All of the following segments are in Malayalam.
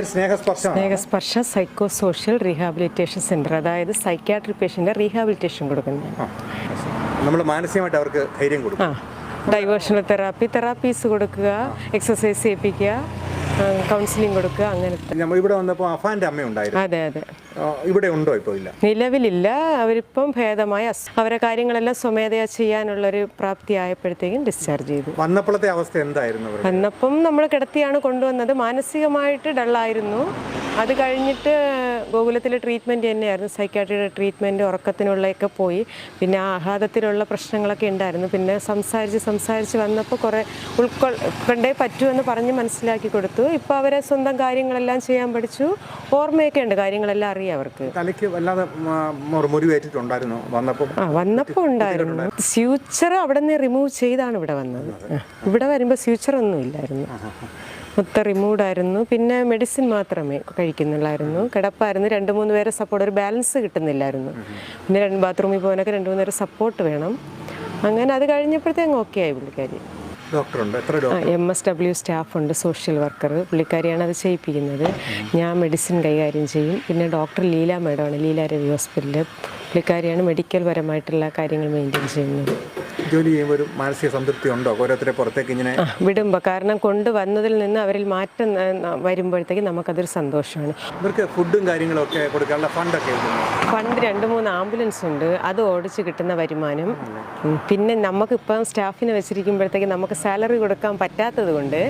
Snehasparsham psycho social rehabilitation centre. അതായത് സൈക്യാട്രി പേഷ്യന്റെ റീഹാബിലിറ്റേഷൻ കൊടുക്കുന്നത് നമ്മൾ മാനസികമായിട്ട് അവർക്ക് ധൈര്യം കൊടുക്കും. ഡൈവേർഷണൽ തെറാപ്പി തെറാപ്പീസ് കൊടുക്കുക എക്സസൈസ് ചെയ്യിപ്പിക്കുക കൗൺസിലിംഗ് കൊടുക്കുക അങ്ങനെ നമ്മൾ ഇവിടെ വന്നപ്പോൾ അഫാന്റെ അമ്മ ഉണ്ടായിരുന്നു അതെ അതെ. ഇവിടെ ഉണ്ടോ ഇപ്പോ ഇല്ല? നിലവിലില്ല. അവരിപ്പം ഭേദമായ അവരെ കാര്യങ്ങളെല്ലാം സ്വമേധയാ ചെയ്യാനുള്ളൊരു പ്രാപ്തി ആയപ്പോഴത്തേക്കും ഡിസ്ചാർജ് ചെയ്തു. വന്നപ്പോഴത്തെ അവസ്ഥ എന്തായിരുന്നു വന്നപ്പം നമ്മൾ കിടത്തിയാണ് കൊണ്ടുവന്നത്. മാനസികമായിട്ട് ഡള്ളായിരുന്നു. അത് കഴിഞ്ഞിട്ട് ഗോകുലത്തിലെ ട്രീറ്റ്മെന്റ് തന്നെയായിരുന്നു. സൈക്കാട്രിയുടെ ട്രീറ്റ്മെന്റ് ഉറക്കത്തിനുള്ളതൊക്കെ പോയി. പിന്നെ ആഹ്ലാദത്തിലുള്ള പ്രശ്നങ്ങളൊക്കെ ഉണ്ടായിരുന്നു. പിന്നെ സംസാരിച്ച് സംസാരിച്ച് വന്നപ്പോൾ കുറേ ഉൾക്കൊണ്ടേ പറ്റുമെന്ന് പറഞ്ഞ് മനസ്സിലാക്കി കൊടുത്തു. ഇപ്പോൾ അവരെ സ്വന്തം കാര്യങ്ങളെല്ലാം ചെയ്യാൻ പഠിച്ചു. ഓർമ്മയൊക്കെ ഉണ്ട്. കാര്യങ്ങളെല്ലാം അറിയാം അവർക്ക്. തലയ്ക്ക് വല്ലാതെ മുറിവേറ്റിട്ടുണ്ടായിരുന്നു വന്നപ്പോൾ ആ വന്നപ്പോൾ ഉണ്ടായിരുന്നു. ഫ്യൂച്ചർ അവിടെ നിന്ന് റിമൂവ് ചെയ്താണ് ഇവിടെ വന്നത്. ഇവിടെ വരുമ്പോൾ ഫ്യൂച്ചർ ഒന്നും ഇല്ലായിരുന്നു. മൊത്തം റിമൂവ് ആയിരുന്നു. പിന്നെ മെഡിസിൻ മാത്രമേ കഴിക്കുന്നുള്ളായിരുന്നു. കിടപ്പായിരുന്നു. രണ്ട് മൂന്ന് പേരെ സപ്പോർട്ട് ഒരു ബാലൻസ് കിട്ടുന്നില്ലായിരുന്നു. പിന്നെ രണ്ട് ബാത്റൂമിൽ പോകാനൊക്കെ രണ്ട് മൂന്ന് പേരെ സപ്പോർട്ട് വേണം. അങ്ങനെ അത് കഴിഞ്ഞപ്പോഴത്തേക്കും ഓക്കെ ആയി പുള്ളിക്കാരി. എം എസ് ഡബ്ല്യു സ്റ്റാഫുണ്ട് സോഷ്യൽ വർക്കർ പുള്ളിക്കാരിയാണ് അത് ചെയ്യിപ്പിക്കുന്നത്. ഞാൻ മെഡിസിൻ കൈകാര്യം ചെയ്യും. പിന്നെ ഡോക്ടർ ലീല മേഡമാണ് ലീല രവി ഹോസ്പിറ്റലിൽ പുള്ളിക്കാരിയാണ് മെഡിക്കൽ പരമായിട്ടുള്ള കാര്യങ്ങൾ മെയിന്റെയിൻ ചെയ്യുന്നത്. ജോലി ചെയ്യുമ്പോൾ ഒരു മാനസിക സംതൃപ്തി ഉണ്ടോ? ഓരോരുത്തരെ പുറത്തേക്ക് ഇങ്ങനെ വിടുമ്പോൾ കാരണം കൊണ്ടുവന്നതിൽ നിന്ന് അവരിൽ മാറ്റം വരുമ്പോഴത്തേക്ക് നമുക്കതൊരു സന്തോഷമാണ്. ഇവർക്ക് ഫുഡും കാര്യങ്ങളും ഒക്കെ കൊടുക്കാനുള്ള ഫണ്ടൊക്കെ ഫണ്ട് രണ്ട് മൂന്ന് ആംബുലൻസ് ഉണ്ട്. അത് ഓടിച്ച് കിട്ടുന്ന വരുമാനം. പിന്നെ നമുക്കിപ്പം സ്റ്റാഫിനെ വെച്ചിരിക്കുമ്പോഴത്തേക്ക് നമുക്ക് സാലറി കൊടുക്കാൻ പറ്റാത്തത് കൊണ്ട്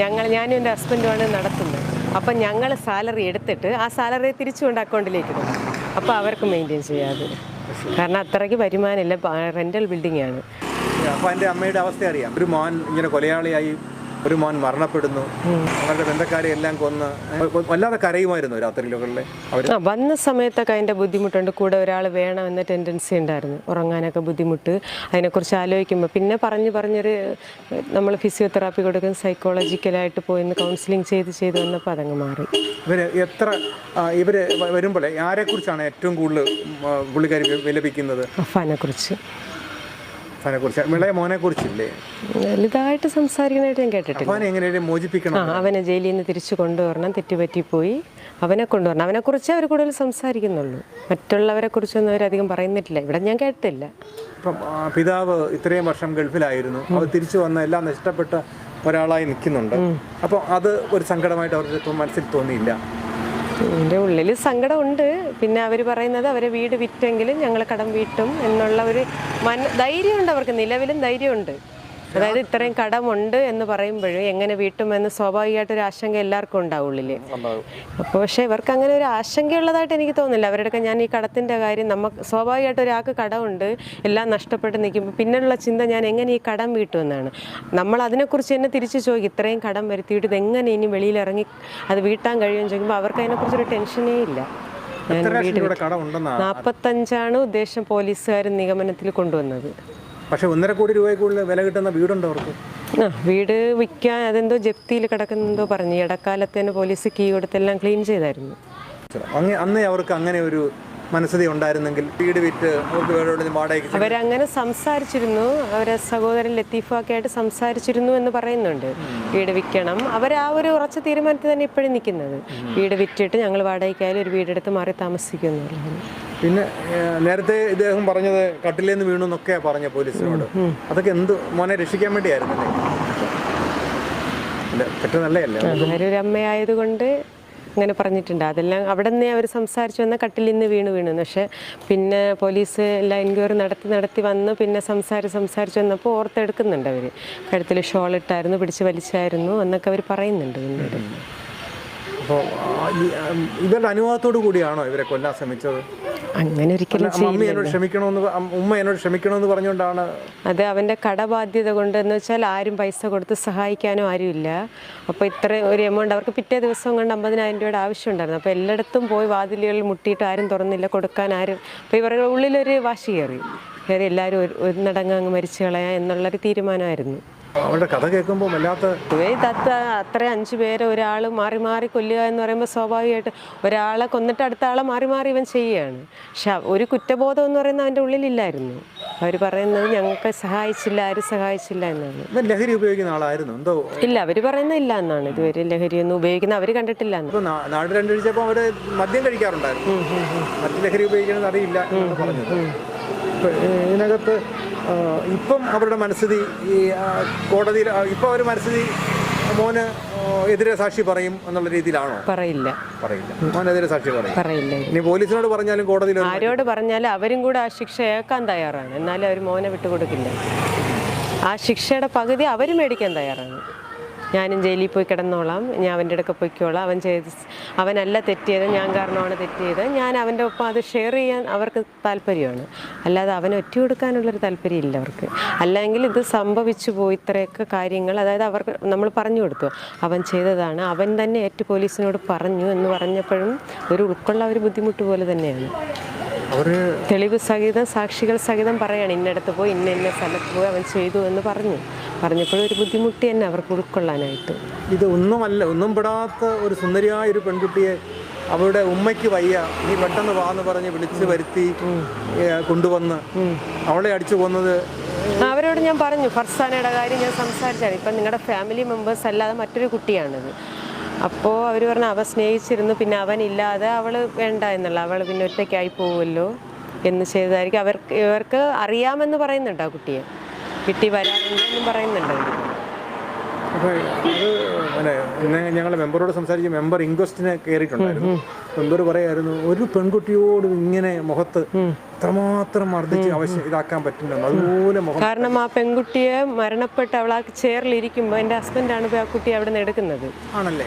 ഞങ്ങൾ ഞാനും എന്റെ ഹസ്ബൻഡുമാണ് നടത്തുന്നത്. അപ്പം ഞങ്ങൾ സാലറി എടുത്തിട്ട് ആ സാലറി തിരിച്ചുകൊണ്ട് അക്കൗണ്ടിലേക്ക് ഇടും. അപ്പോൾ അവർക്ക് മെയിന്റെയിൻ ചെയ്യാതെ. കാരണം അത്രയ്ക്ക് വരുമാനമില്ല. റെന്റൽ ബിൽഡിംഗ് ആണ്. അപ്പോൾ എന്റെ അമ്മയുടെ അവസ്ഥ അറിയാം. ഒരു മോൻ ഇങ്ങനെ കൊലയാളിയായി ഒരു മോൻ മരണപ്പെടുന്നു. അവരുടെ ബന്ധക്കാരെ എല്ലാം കൊന്ന്. വല്ലാതെ കരയുമായിരുന്നു രാത്രിയിലുകളിലെ വന്ന സമയത്തൊക്കെ അതിന്റെ ബുദ്ധിമുട്ടുണ്ട്. കൂടെ ഒരാൾ എന്ന ടെൻഡൻസി ഉണ്ടായിരുന്നു. ഉറങ്ങാനൊക്കെ ബുദ്ധിമുട്ട്. അതിനെക്കുറിച്ച് ആലോചിക്കുമ്പോൾ പിന്നെ പറഞ്ഞു പറഞ്ഞൊരു നമ്മൾ ഫിസിയോതെറാപ്പി കൊടുക്കും സൈക്കോളജിക്കലായിട്ട് പോയി കൗൺസിലിംഗ് ചെയ്ത് ചെയ്ത് വന്നപ്പോൾ അതങ്ങ് മാറി. ഇവർ എത്ര ഇവർ വരുമ്പോൾ ആരെക്കുറിച്ചാണ് ഏറ്റവും കൂടുതൽ പുള്ളിക്കാർ വിലപിക്കുന്നത്? അഫാനെ കുറിച്ച് വലുതായിട്ട് സംസാരിക്കുന്നതായിട്ട് ഞാൻ കേട്ടിട്ടില്ല. അവനെ എങ്ങനെയും മോചിപ്പിക്കണം. ആ അവനെ ജയിലിൽ നിന്ന് തിരിച്ചു കൊണ്ടുവരണം തെറ്റുപറ്റിപ്പോയി അവനെ കൊണ്ടുവരണം. അവനെ കുറിച്ച് അവർ കൂടുതൽ സംസാരിക്കുന്നുള്ളൂ. മറ്റുള്ളവരെ കുറിച്ചൊന്നും അവരധികം പറയുന്നിട്ടില്ല. ഇവിടെ ഞാൻ കേട്ടില്ല ഇപ്പം പിതാവ് ഇത്രയും വർഷം ഗൾഫിലായിരുന്നു. അവർ തിരിച്ചു വന്ന എല്ലാം നഷ്ടപ്പെട്ട ഒരാളായി നിൽക്കുന്നുണ്ട്. അപ്പോൾ അത് ഒരു സങ്കടമായിട്ട് അവർക്ക് മനസ്സിൽ തോന്നിയില്ല. എന്റെ ഉള്ളിൽ സങ്കടമുണ്ട്. പിന്നെ അവർ പറയുന്നത് അവരെ വീട് വിറ്റെങ്കിലും ഞങ്ങൾ കടം വീട്ടും എന്നുള്ള ഒരു മന ധൈര്യമുണ്ട് അവർക്ക്. നിലവിലും ധൈര്യമുണ്ട്. അതായത് ഇത്രയും കടമുണ്ട് എന്ന് പറയുമ്പോഴും എങ്ങനെ വീട്ടുമെന്ന് സ്വാഭാവികമായിട്ടൊരു ആശങ്ക എല്ലാവർക്കും ഉണ്ടാവും അപ്പൊ അപ്പോൾ പക്ഷേ ഇവർക്ക് അങ്ങനെ ഒരു ആശങ്കയുള്ളതായിട്ട് എനിക്ക് തോന്നുന്നില്ല. അവരുടെയൊക്കെ ഞാൻ ഈ കടത്തിന്റെ കാര്യം നമുക്ക് സ്വാഭാവികമായിട്ട് ഒരാൾക്ക് കടമുണ്ട് എല്ലാം നഷ്ടപ്പെട്ട് നിൽക്കുമ്പോൾ പിന്നെയുള്ള ചിന്ത ഞാൻ എങ്ങനെ ഈ കടം വീട്ടുമെന്നാണ്. നമ്മൾ അതിനെക്കുറിച്ച് തന്നെ തിരിച്ചു ചോദിക്കും ഇത്രയും കടം വരുത്തിയിട്ട് ഇത് എങ്ങനെ ഇനി വെളിയിലിറങ്ങി അത് വീട്ടാൻ കഴിയുമെന്ന് ചോദിക്കുമ്പോൾ അവർക്ക് അതിനെക്കുറിച്ചൊരു ടെൻഷനേ ഇല്ല. നാൽപ്പത്തഞ്ചാണ് ഉദ്ദേശം പോലീസുകാർ നിഗമനത്തിൽ കൊണ്ടുവന്നത്. പക്ഷെ ഒന്നര കോടി രൂപയ്ക്ക് ഉള്ളിൽ വില കിട്ടുന്ന വീടുണ്ടോ അവർക്ക്? ആ വീട് വിൽക്കാൻ അതെന്തോ ജപ്തിയിൽ കിടക്കുന്നതോ പറഞ്ഞു. ഇടക്കാലത്ത് തന്നെ പോലീസ് കീ കൊടുത്തെല്ലാം ക്ലീൻ ചെയ്തായിരുന്നു. അങ്ങ് അന്നേ അവർക്ക് അങ്ങനെ ഒരു മനസ്സിതി ഉണ്ടായിരുന്നെങ്കിൽ വീട് വിറ്റ് അവർക്ക് വേറെ വാടകയ്ക്ക് അവരങ്ങനെ സംസാരിച്ചിരുന്നു. അവരെ സഹോദരൻ ലത്തീഫൊക്കെ ആയിട്ട് സംസാരിച്ചിരുന്നു എന്ന് പറയുന്നുണ്ട്. വീട് വിൽക്കണം. അവർ ആ ഒരു ഉറച്ച തീരുമാനത്തിൽ തന്നെ ഇപ്പോഴും നിൽക്കുന്നത്. വീട് വിറ്റിട്ട് ഞങ്ങൾ വാടകയ്ക്കായാലും ഒരു വീടെടുത്ത് മാറി താമസിക്കുമെന്നുള്ളത് പിന്നെ നേരത്തെ ഇദ്ദേഹം പറഞ്ഞത് കട്ടിലേന്ന് വീണു എന്നൊക്കെ പറഞ്ഞ പോലീസിനോട്. അതൊക്കെ എന്ത് മോനെ രക്ഷിക്കാൻ വേണ്ടിയായിരുന്നല്ലേ പറ്റുന്നല്ലേ ഒരു അമ്മയായതുകൊണ്ട് അങ്ങനെ പറഞ്ഞിട്ടുണ്ട്. അതെല്ലാം അവിടെ നിന്നേ അവർ സംസാരിച്ചു വന്ന കട്ടിലിൽ നിന്ന് വീണ് വീണു. പക്ഷെ പിന്നെ പോലീസ് എല്ലാം എൻക്വയറി നടത്തി നടത്തി വന്ന്. പിന്നെ സംസാരിച്ച് സംസാരിച്ച് വന്നപ്പോൾ ഓർത്തെടുക്കുന്നുണ്ട് അവർ കഴുത്തിൽ ഷോൾ ഇട്ടായിരുന്നു പിടിച്ച് വലിച്ചായിരുന്നു എന്നൊക്കെ അവർ പറയുന്നുണ്ട് പിന്നീട്. അപ്പോൾ ഇവരുടെ അനുവാദത്തോടു കൂടിയാണോ ഇവരെ കൊല്ലാൻ ശ്രമിച്ചത്? അങ്ങനെ ഒരിക്കലും അമ്മ അമ്മ എന്നോട് ക്ഷമിക്കണമെന്ന് പ- അമ്മ- ഉമ്മ എന്നോട് ക്ഷമിക്കണമെന്ന് പറഞ്ഞുകൊണ്ടാണ് അത് അവന്റെ കടബാധ്യത കൊണ്ട് എന്ന് വെച്ചാൽ ആരും പൈസ കൊടുത്ത് സഹായിക്കാനും ആരുമില്ല. അപ്പോൾ ഇത്ര ഒരു എമൗണ്ട് അവർക്ക് പിറ്റേ ദിവസം കൊണ്ട് അമ്പതിനായിരം രൂപയുടെ ആവശ്യമുണ്ടായിരുന്നു. അപ്പോൾ എല്ലായിടത്തും പോയി വാതിലുകളിൽ മുട്ടിയിട്ട് ആരും തുറന്നില്ല കൊടുക്കാൻ ആരും അപ്പോൾ ഇവരുടെ ഉള്ളിലൊരു വാശി കയറി. കയറി എല്ലാവരും ഒരു ഒന്നടങ്ങ് അങ്ങ് മരിച്ചു കളയാം എന്നുള്ളൊരു തീരുമാനമായിരുന്നു. അവരുടെ കഥ കേൾക്കുമ്പോൾ വല്ലാത്ത പൊതുവേ തത്ത അത്ര അഞ്ച് പേരെ ഒരാൾ മാറി മാറി കൊല്ലുക എന്ന് പറയുമ്പോൾ സ്വാഭാവികമായിട്ട് ഒരാളെ കൊന്നിട്ട് അടുത്ത ആളെ മാറി മാറി ഇവൻ ചെയ്യുകയാണ്. പക്ഷെ ഒരു കുറ്റബോധം എന്ന് പറയുന്നത് അവന്റെ ഉള്ളിലില്ലായിരുന്നു. അവർ പറയുന്നത് ഞങ്ങൾക്ക് സഹായിച്ചില്ല ആരും സഹായിച്ചില്ല എന്നാണ്. ലഹരി ഉപയോഗിക്കുന്ന ആളായിരുന്നു. എന്തോ ഇല്ല അവർ പറയുന്നത് ഇല്ല എന്നാണ്. ഇതുവരെ ലഹരി ഒന്നും ഉപയോഗിക്കുന്ന അവർ കണ്ടിട്ടില്ല നാട് മദ്യം കഴിക്കാറുണ്ടായിരുന്നു. മറ്റു ലഹരി ഉപയോഗിക്കുന്നത് അറിയില്ല ഇപ്പൊ ഇതിനകത്ത് ഇപ്പം അവരുടെ മനസ്ഥിതി ഈ കോടതിയിൽ ഇപ്പം അവർ മനസ്ഥിതി മോന് എതിരെ സാക്ഷി പറയും എന്നുള്ള രീതിയിലാണോ? പറയില്ല. പറയില്ല. മോനെതിരെ സാക്ഷി പറയും. പറയില്ല. ഇനി പോലീസിനോട് പറഞ്ഞാലും കോടതിയിൽ ആരോട് പറഞ്ഞാലും അവരും കൂടെ ആ ശിക്ഷ ഏൽക്കാൻ തയ്യാറാണ്. എന്നാലും അവർ മോനെ വിട്ടുകൊടുക്കില്ല. ആ ശിക്ഷയുടെ പകുതി അവർ മേടിക്കാൻ തയ്യാറാണ്. ഞാനും ജയിലിൽ പോയി കിടന്നോളാം. ഞാൻ അവന്റെ അടുക്ക പൊയ്ക്കോളാം. അവൻ ചെയ്ത് അവനല്ല തെറ്റിയത്. ഞാൻ കാരണമാണ് തെറ്റിയത്. ഞാൻ അവന്റെ ഒപ്പം അത് ഷെയർ ചെയ്യാൻ അവർക്ക് താല്പര്യമാണ്. അല്ലാതെ അവനെ ഒറ്റ കൊടുക്കാനുള്ളൊരു താല്പര്യമില്ല അവർക്ക്. അല്ലെങ്കിൽ ഇത് സംഭവിച്ചു പോയി ഇത്രയൊക്കെ കാര്യങ്ങൾ അതായത് അവർക്ക് നമ്മൾ പറഞ്ഞു കൊടുത്തു. അവൻ ചെയ്തതാണ്. അവൻ തന്നെ ഏറ്റു പോലീസിനോട് പറഞ്ഞു എന്ന് പറഞ്ഞപ്പോഴും ഒരു ഉൾക്കൊള്ള ഒരു ബുദ്ധിമുട്ട് പോലെ തന്നെയാണ്. തെളിവ് സഹിതം സാക്ഷികൾ സഹിതം പറയാണ് ഇന്നടത്ത് പോയി ഇന്ന ഇന്ന സ്ഥലത്ത് പോയി അവൻ ചെയ്തു എന്ന് പറഞ്ഞു. പറഞ്ഞപ്പോഴും ഒരു ബുദ്ധിമുട്ട് തന്നെ അവർക്ക് ഉൾക്കൊള്ളാനായിട്ട്. ഇത് ഒന്നുമല്ല ഒന്നും പെടാത്ത ഒരു സുന്ദരിയായ ഒരു പെൺകുട്ടിയെ അവരുടെ ഉമ്മയ്ക്ക് വയ്യ. നീ പെട്ടെന്ന് വാന്ന് പറഞ്ഞ് വിളിച്ച് വരുത്തി കൊണ്ടുവന്ന് അവളെ അടിച്ചു പോകുന്നത് അവരോട് ഞാൻ പറഞ്ഞു ഫർസാനയുടെ കാര്യം ഞാൻ സംസാരിച്ചാണ്. ഇപ്പം നിങ്ങളുടെ ഫാമിലി മെമ്പേഴ്സ് അല്ലാതെ മറ്റൊരു കുട്ടിയാണിത്. അപ്പോൾ അവർ പറഞ്ഞു അവ സ്നേഹിച്ചിരുന്നു പിന്നെ അവനില്ലാതെ അവൾ വേണ്ട എന്നുള്ള അവൾ പിന്നെ ഒറ്റയ്ക്കായി പോവുമല്ലോ എന്ന് ചെയ്തതായിരിക്കും. അവർക്ക് ഇവർക്ക് അറിയാമെന്ന് പറയുന്നുണ്ട് ആ കുട്ടിയെ. കിട്ടി വരാറുണ്ടെന്നും പറയുന്നുണ്ട്. അപ്പോൾ അത് പിന്നെ ഞങ്ങൾ മെമ്പറോട് സംസാരിച്ച് മെമ്പർ ഇൻക്വസ്റ്റിനെ കയറിയിട്ടുണ്ടായിരുന്നു. മെമ്പർ പറയായിരുന്നു ഒരു പെൺകുട്ടിയോട് ഇങ്ങനെ മുഖത്ത് എത്രമാത്രം മർദ്ദിച്ച് ആവശ്യം ഇതാക്കാൻ പറ്റില്ലെന്ന് അതുപോലെ കാരണം ആ പെൺകുട്ടിയെ മരണപ്പെട്ട് അവൾ ആ ചെയറിലിരിക്കുമ്പോൾ എന്റെ ഹസ്ബൻഡാണ് ഇപ്പോൾ ആ കുട്ടിയെ അവിടെ നിന്ന് എടുക്കുന്നത്. ആണല്ലേ?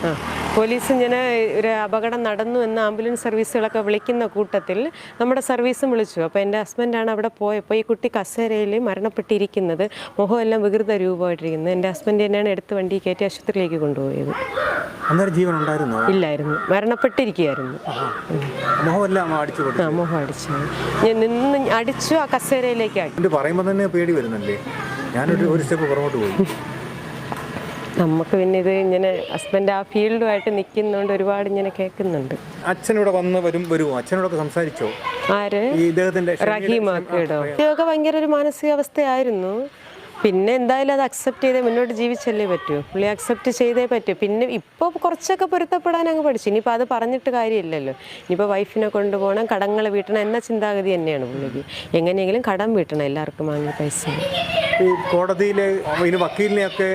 പോലീസ് ഇങ്ങനെ ഒരു അപകടം നടന്നു എന്ന് ആംബുലൻസ് സർവീസുകളൊക്കെ വിളിക്കുന്ന കൂട്ടത്തിൽ നമ്മുടെ സർവീസും വിളിച്ചു. അപ്പോൾ എന്റെ ഹസ്ബൻഡാണ് അവിടെ പോയപ്പോൾ ഈ കുട്ടി കസേരയിൽ മരണപ്പെട്ടിരിക്കുന്നത്. മുഖമെല്ലാം വികൃത രൂപമായിട്ടിരിക്കുന്നത് എന്റെ ഹസ്ബൻഡ് തന്നെയാണ് എടുത്ത് വണ്ടി കയറ്റി ആശുപത്രിയിലേക്ക് കൊണ്ടുപോയത്. അന്നേരം ജീവൻ ഉണ്ടായിരുന്നോ? ഇല്ലായിരുന്നു. മരണപ്പെട്ടിരിക്കുകയായിരുന്നു. മുഖമെല്ലാം അടിച്ചു ആ മുഖം അടിച്ചു. ഞാൻ നിന്ന് അടിച്ചു ആ കസേരയിലേക്ക് ആക്കി. പറയുമ്പോൾ തന്നെ പേടി വരുന്നല്ലേ? ഞാനൊരു ഒരു സ്റ്റെപ്പ് പുറകോട്ട് പോയി. നമുക്ക് പിന്നെ ഇത് ഇങ്ങനെ ഹസ്ബൻഡ് ആ ഫീൽഡുമായിട്ട് നിൽക്കുന്നതുകൊണ്ട് ഒരുപാട് ഇങ്ങനെ കേൾക്കുന്നുണ്ട്. അച്ഛനോട് വന്ന് വരും വരുമോ അച്ഛനോടൊക്കെ സംസാരിച്ചോ? ആര്? റഹീമാക്കിയിടോ ഇതൊക്കെ ഭയങ്കര ഒരു മാനസികാവസ്ഥയായിരുന്നു. പിന്നെ എന്തായാലും അത് അക്സെപ്റ്റ് ചെയ്തേ മുന്നോട്ട് ജീവിച്ചല്ലേ പറ്റൂ. പുള്ളി അക്സെപ്റ്റ് ചെയ്തേ പറ്റൂ. പിന്നെ ഇപ്പോൾ കുറച്ചൊക്കെ പൊരുത്തപ്പെടാൻ അങ്ങ് പഠിച്ചു. ഇനിയിപ്പോൾ അത് പറഞ്ഞിട്ട് കാര്യമില്ലല്ലോ. ഇനിയിപ്പോൾ വൈഫിനെ കൊണ്ടുപോകണം. കടങ്ങൾ വീട്ടണം എന്ന ചിന്താഗതി തന്നെയാണ് പുള്ളിക്ക്. എങ്ങനെയെങ്കിലും കടം വീട്ടണം എല്ലാവർക്കും വാങ്ങിയ പൈസ. ഈ കോടതിയിലെ ഇതിന് വക്കീലിനെയൊക്കെ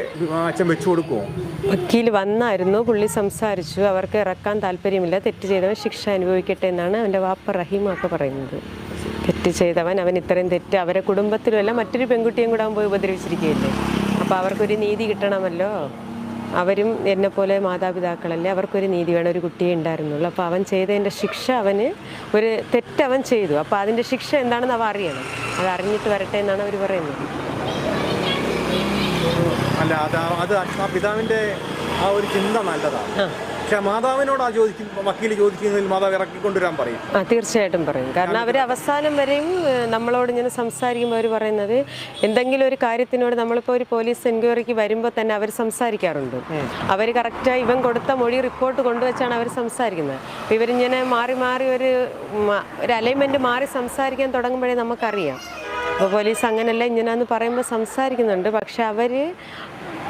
അച്ഛൻ വെച്ചു കൊടുക്കുമോ വക്കീൽ വന്നായിരുന്നു. പുള്ളി സംസാരിച്ചു. അവർക്ക് ഇറക്കാൻ താല്പര്യമില്ല. തെറ്റ് ചെയ്തവൻ ശിക്ഷ അനുഭവിക്കട്ടെ എന്നാണ് അവന്റെ വാപ്പ റഹീമൊക്കെ പറയുന്നത്. തെറ്റ് ചെയ്തവൻ അവൻ ഇത്രയും തെറ്റ് അവരെ കുടുംബത്തിലുമല്ല മറ്റൊരു പെൺകുട്ടിയും കൂടെ അവൻ പോയി ഉപദ്രവിച്ചിരിക്കുകയല്ലേ? അപ്പോൾ അവർക്കൊരു നീതി കിട്ടണമല്ലോ? അവരും എന്നെ പോലെ മാതാപിതാക്കളല്ലേ അവർക്കൊരു നീതി വേണം ഒരു കുട്ടിയെ ഉണ്ടായിരുന്നുള്ളൂ. അപ്പോൾ അവൻ ചെയ്തതിന്റെ ശിക്ഷ അവന് ഒരു തെറ്റ് അവൻ ചെയ്തു. അപ്പോൾ അതിന്റെ ശിക്ഷ എന്താണെന്ന് അവ അറിയണം. അത് അറിഞ്ഞിട്ട് വരട്ടെ എന്നാണ് അവർ പറയുന്നത്. അല്ല അത് അത് ആ പിതാവിന്റെ ആ ഒരു ചിന്ത നല്ലതാണ്. പക്ഷെ മാതാവിനോടാ ചോദിക്കും വക്കീൽ ചോദിക്കുന്നതിൽ മാതാവ് ഇറക്കിക്കൊണ്ടുവരാൻ പറയും. ആ തീർച്ചയായിട്ടും പറയും. കാരണം അവർ അവസാനം വരെയും നമ്മളോട് ഇങ്ങനെ സംസാരിക്കുമ്പോൾ അവർ പറയുന്നത് എന്തെങ്കിലും ഒരു കാര്യത്തിനോട് നമ്മളിപ്പോൾ ഒരു പോലീസ് എൻക്വയറിക്ക് വരുമ്പോൾ തന്നെ അവർ സംസാരിക്കാറുണ്ട്. അവർ കറക്റ്റായി ഇവൻ കൊടുത്ത മൊഴി റിപ്പോർട്ട് കൊണ്ടുവച്ചാണ് അവർ സംസാരിക്കുന്നത്. ഇവരിങ്ങനെ മാറി മാറി ഒരു ഒരു അലൈൻമെന്റ് മാറി സംസാരിക്കാൻ തുടങ്ങുമ്പോഴേ നമുക്കറിയാം. അപ്പോൾ പോലീസ് അങ്ങനെയല്ല ഇങ്ങനെയെന്ന് പറയുമ്പോൾ സംസാരിക്കുന്നുണ്ട്. പക്ഷെ അവർ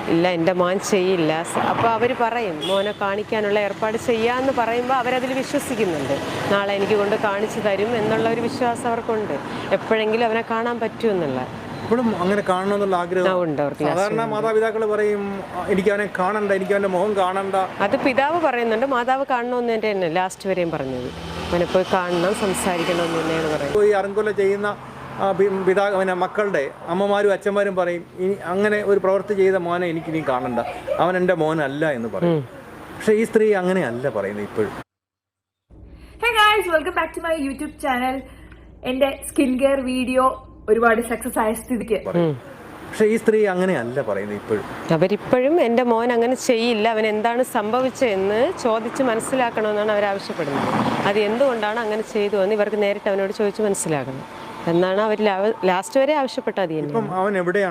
ഇല്ല എന്റെ മോൻ ചെയ്യില്ല. അപ്പോൾ അവർ പറയും മോനെ കാണിക്കാനുള്ള ഏർപ്പാട് ചെയ്യാമെന്ന് പറയുമ്പോൾ അവരതിൽ വിശ്വസിക്കുന്നുണ്ട്. നാളെ എനിക്ക് കൊണ്ട് കാണിച്ചു തരും എന്നുള്ള ഒരു വിശ്വാസം അവർക്കുണ്ട്. എപ്പോഴെങ്കിലും അവനെ കാണാൻ പറ്റുമെന്നുള്ള ഇപ്പോഴും അങ്ങനെ കാണണമെന്നുള്ള ആഗ്രഹം. സാധാരണ മാതാപിതാക്കൾ പറയും "ആ, എനിക്ക് അവനെ കാണണ്ട എനിക്ക് അവന്റെ മുഖം കാണണ്ട. അത് പിതാവ് പറയുന്നുണ്ട് മാതാവ് കാണണമെന്ന് തന്നെയാണ് തന്നെ ലാസ്റ്റ് വരെയും പറഞ്ഞത്. അവനെ പോയി കാണണം സംസാരിക്കണം എന്ന് തന്നെയാണ് പറയുന്നത്. ഈ അറങ്കൊല ചെയ്യുന്ന പിതാ പിന്നെ മക്കളുടെ അമ്മമാരും അച്ഛന്മാരും പറയും ഇനി അങ്ങനെ ഒരു പ്രവൃത്തി ചെയ്ത മോനെ എനിക്ക് ഇനി കാണണ്ട. അവൻ എന്റെ മോനല്ല എന്ന് പറയും. പക്ഷെ ഈ സ്ത്രീ അങ്ങനെയല്ല പറയുന്നത് ഇപ്പോഴും. Hey guys welcome back to my YouTube channel എന്റെ സ്കിൻ കെയർ വീഡിയോ ഒരുപാട് സക്സസ് ആയ സ്ഥിതിക്ക്. പക്ഷെ ഈ സ്ത്രീ അങ്ങനെയല്ല പറയുന്നത് ഇപ്പോഴും. അവരിപ്പോഴും എന്റെ മോൻ അങ്ങനെ ചെയ്യില്ല. അവൻ എന്താണ് സംഭവിച്ചതെന്ന് ചോദിച്ച് മനസ്സിലാക്കണമെന്നാണ് അവർ ആവശ്യപ്പെടുന്നത് അത് എന്തുകൊണ്ടാണ് അങ്ങനെ ചെയ്തു എന്ന് ഇവർക്ക് നേരിട്ട് അവനോട് ചോദിച്ച് മനസ്സിലാക്കണം. എന്നാണ് അവർ ലാസ്റ്റ് വരെ ആവശ്യപ്പെട്ടത് അവൻ എവിടെയാണ്?